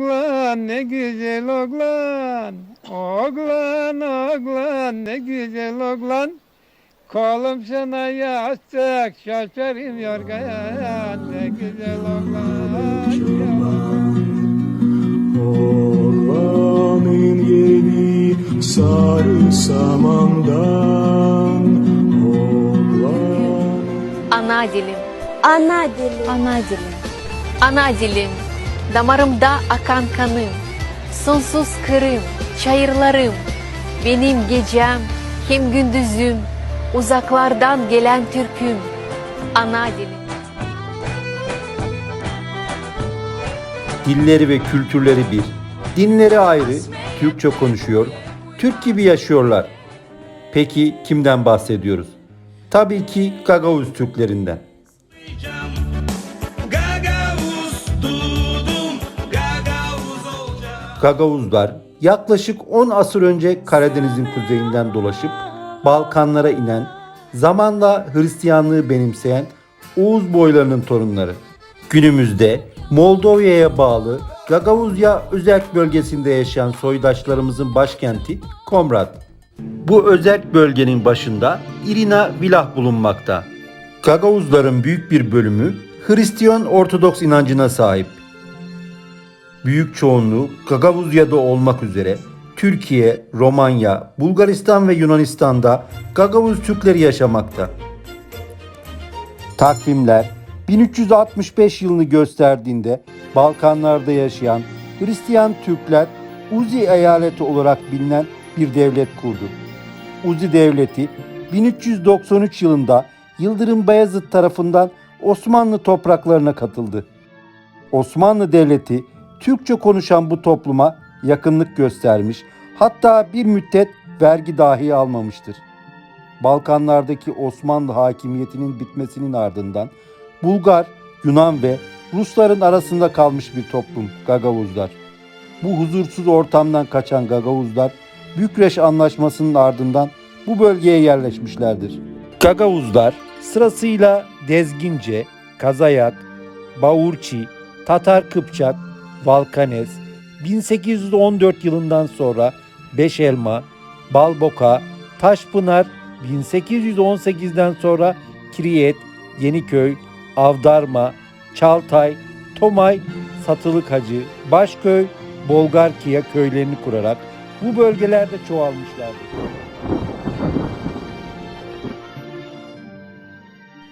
oğlan ne güzel oğlan. Oğlan oğlan ne güzel oğlan. Kolum sana yastık şaşarım yorgan ne güzel oğlan. Oğlanın yeni sarı samandan Oğlan Ana dilim, Ana dili. Ana dilim. ana dilim, damarımda akan kanım, sonsuz kırım, çayırlarım, benim gecem, hem gündüzüm, uzaklardan gelen türküm, ana dilim. Dilleri ve kültürleri bir. Dinleri ayrı, Türkçe konuşuyor, Türk gibi yaşıyorlar. Peki kimden bahsediyoruz? Tabii ki Gagavuz Türklerinden. Gagavuzlar yaklaşık 10 asır önce Karadeniz'in kuzeyinden dolaşıp Balkanlara inen, zamanla Hristiyanlığı benimseyen Oğuz boylarının torunları. Günümüzde Moldova'ya bağlı Gagavuzya özerk bölgesinde yaşayan soydaşlarımızın başkenti Komrat. Bu özerk bölgenin başında Irina Vilah bulunmakta. Gagavuzların büyük bir bölümü Hristiyan Ortodoks inancına sahip büyük çoğunluğu Gagavuzya'da olmak üzere Türkiye, Romanya, Bulgaristan ve Yunanistan'da Gagavuz Türkleri yaşamakta. Takvimler 1365 yılını gösterdiğinde Balkanlarda yaşayan Hristiyan Türkler Uzi eyaleti olarak bilinen bir devlet kurdu. Uzi devleti 1393 yılında Yıldırım Bayezid tarafından Osmanlı topraklarına katıldı. Osmanlı Devleti Türkçe konuşan bu topluma yakınlık göstermiş, hatta bir müddet vergi dahi almamıştır. Balkanlardaki Osmanlı hakimiyetinin bitmesinin ardından Bulgar, Yunan ve Rusların arasında kalmış bir toplum Gagavuzlar. Bu huzursuz ortamdan kaçan Gagavuzlar Bükreş Anlaşması'nın ardından bu bölgeye yerleşmişlerdir. Gagavuzlar sırasıyla Dezgince, Kazayak, Baurçi, Tatar Kıpçak, Valkanes, 1814 yılından sonra Beşelma, Balboka, Taşpınar, 1818'den sonra Kiriyet, Yeniköy, Avdarma, Çaltay, Tomay, Satılık Hacı, Başköy, Bolgarkiya köylerini kurarak bu bölgelerde çoğalmışlardır.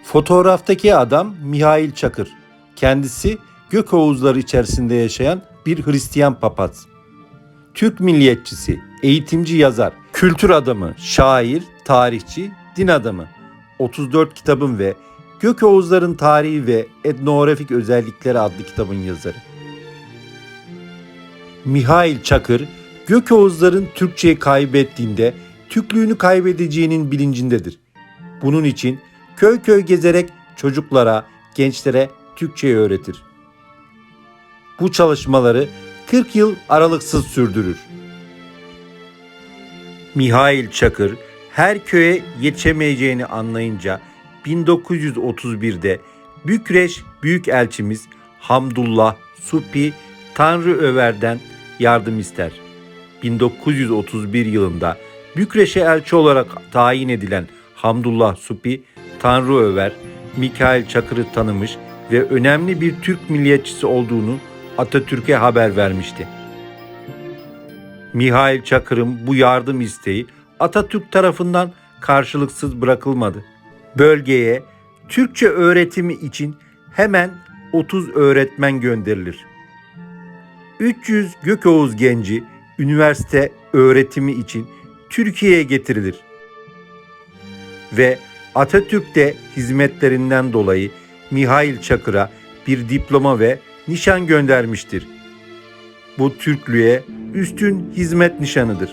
Fotoğraftaki adam Mihail Çakır. Kendisi Gökoğuzları içerisinde yaşayan bir Hristiyan papaz. Türk milliyetçisi, eğitimci yazar, kültür adamı, şair, tarihçi, din adamı. 34 kitabın ve Gökoğuzların Tarihi ve Etnografik Özellikleri adlı kitabın yazarı. Mihail Çakır, Gökoğuzların Türkçeyi kaybettiğinde Türklüğünü kaybedeceğinin bilincindedir. Bunun için köy köy gezerek çocuklara, gençlere Türkçeyi öğretir. Bu çalışmaları 40 yıl aralıksız sürdürür. Mihail Çakır her köye yetişemeyeceğini anlayınca 1931'de Bükreş Büyükelçimiz Hamdullah Supi Tanrı Över'den yardım ister. 1931 yılında Bükreş'e elçi olarak tayin edilen Hamdullah Supi, Tanrı Över, Mikail Çakır'ı tanımış ve önemli bir Türk milliyetçisi olduğunu Atatürk'e haber vermişti. Mihail Çakır'ın bu yardım isteği Atatürk tarafından karşılıksız bırakılmadı. Bölgeye Türkçe öğretimi için hemen 30 öğretmen gönderilir. 300 Gökoğuz genci üniversite öğretimi için Türkiye'ye getirilir. Ve Atatürk de hizmetlerinden dolayı Mihail Çakır'a bir diploma ve nişan göndermiştir. Bu Türklüğe üstün hizmet nişanıdır.